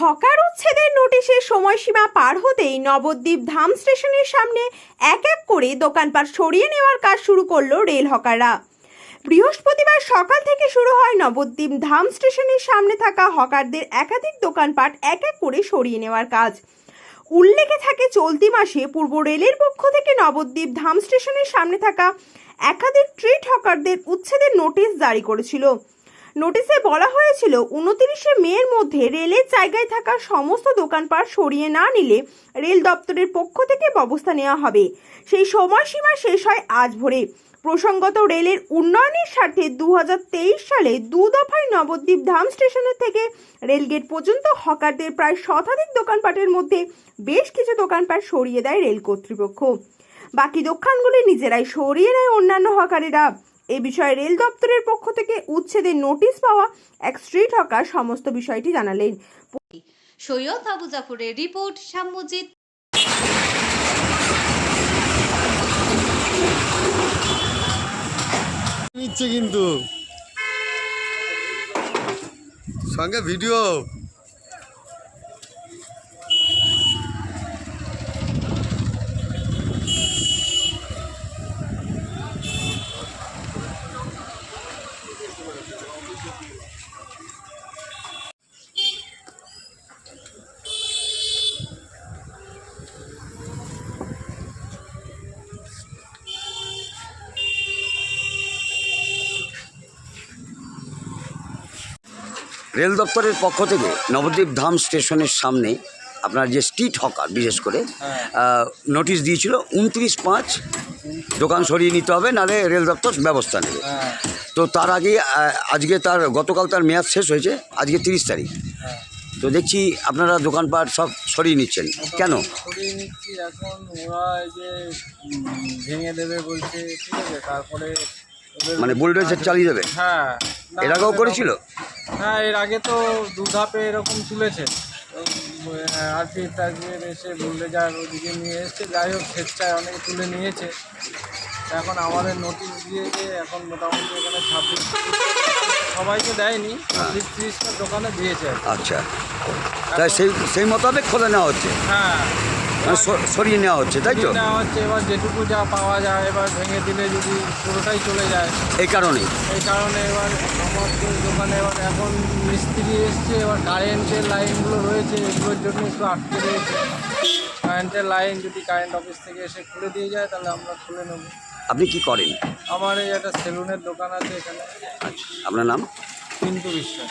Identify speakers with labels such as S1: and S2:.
S1: Hawker উচ্ছেদের নোটিশের সময়সীমা পার হতেই নবদ্বীপ ধাম স্টেশনের সামনে এক এক করে দোকানপাট সরিয়ে নেওয়ার কাজ শুরু করল রেল হকাররা। বৃহস্পতিবার সকাল থেকে শুরু হয় নবদ্বীপ ধাম স্টেশনের সামনে থাকা হকারদের একাধিক দোকানপাট এক এক করে সরিয়ে নেওয়ার কাজ। উল্লেখে থাকে, চলতি মাসে পূর্ব রেলের পক্ষ থেকে নবদ্বীপ ধাম স্টেশনের সামনে থাকা একাধিক ট্রিট হকারদের উচ্ছেদের নোটিশ জারি করেছিল। নোটিশে বলা হয়েছিল, উনত্রিশে মের মধ্যে রেলের জায়গায় থাকা সমস্ত দোকানপাট সরিয়ে না নিলে রেল দপ্তরের পক্ষ থেকে ব্যবস্থা নেওয়া হবে। সেই সময়সীমা শেষ হয় আজ ভোরে। প্রসঙ্গত, রেলের উন্নয়নের স্বার্থে দু হাজার তেইশ সালে দু দফায় নবদ্বীপ ধাম স্টেশনের থেকে রেলগেট পর্যন্ত হকারদের প্রায় শতাধিক দোকানপাটের মধ্যে বেশ কিছু দোকানপাট সরিয়ে দেয় রেল কর্তৃপক্ষ। বাকি দোকানগুলি নিজেরাই সরিয়ে নেয় অন্যান্য হকারেরা। এ বিষয়ে রেল দপ্তরের পক্ষ থেকে উচ্ছেদের নোটিশ পাওয়া এক স্ট্রিট হকার সমস্ত বিষয়টি জানালেন।
S2: সৈয়দ আবু জাফরের রিপোর্ট শ্যামজিৎ
S3: নিচ্ছে কিন্তু। সঙ্গে ভিডিও।
S4: রেল দপ্তরের পক্ষ থেকে নবদ্বীপ ধাম স্টেশনের সামনে আপনার যে স্ট্রিট হকার বিশেষ করে নোটিশ দিয়েছিল উনত্রিশ পাঁচ দোকান সরিয়ে নিতে হবে নাহলে রেল দপ্তর ব্যবস্থা নেবে। তো তার আগে আজকে তার গতকাল তার মেয়াদ শেষ হয়েছে আজকে তিরিশ তারিখ। তো দেখছি আপনারা দোকানপাট সব সরিয়ে নিচ্ছেন। কেন?
S5: সরিয়ে নিচ্ছি এখন ওরা যে ভেঙে দেবে বলছে ঠিক আছে তারপরে
S4: মানে বুলডোজার চালিয়ে দেবে?
S5: হ্যাঁ।
S4: এর আগেও করেছিল?
S5: হ্যাঁ এর আগে তো দু ধাপে এরকম তুলেছে। আরপি টারপির এসে বুলডোজার ওদিকে নিয়ে এসছে যাই হোক স্বেচ্ছায় অনেকে তুলে নিয়েছে। এখন আমাদের নোটিশ দিয়েছে এখন মোটামুটি এখানে ছাব্বিশ সবাইকে দেয়নি চল্লিশ তিরিশটা দোকানে দিয়েছে
S4: আচ্ছা। তাই সেই সেই মোতাবেক খুলে নেওয়া হচ্ছে?
S5: হ্যাঁ।
S4: সরিয়ে নেওয়া হচ্ছে তাই তো?
S5: নেওয়া হচ্ছে এবার যেটুকু যা পাওয়া যায় এবার ভেঙে দিলে যদি পুরোটাই চলে যায়।
S4: এই কারণেই
S5: এই কারণে এবার আমার দোকানে এবার এখন মিস্ত্রি এসছে এবার কারেন্টের লাইনগুলো রয়েছে এগুলোর জন্য একটু আটকে রয়েছে। কারেন্টের লাইন যদি কারেন্ট অফিস থেকে এসে খুলে দিয়ে যায় তাহলে আমরা খুলে নেব।
S4: আপনি কি করেন?
S5: আমার এই একটা সেলুনের দোকান আছে এখানে।
S4: আচ্ছা আপনার নাম?
S5: পিন্টু বিশ্বাস।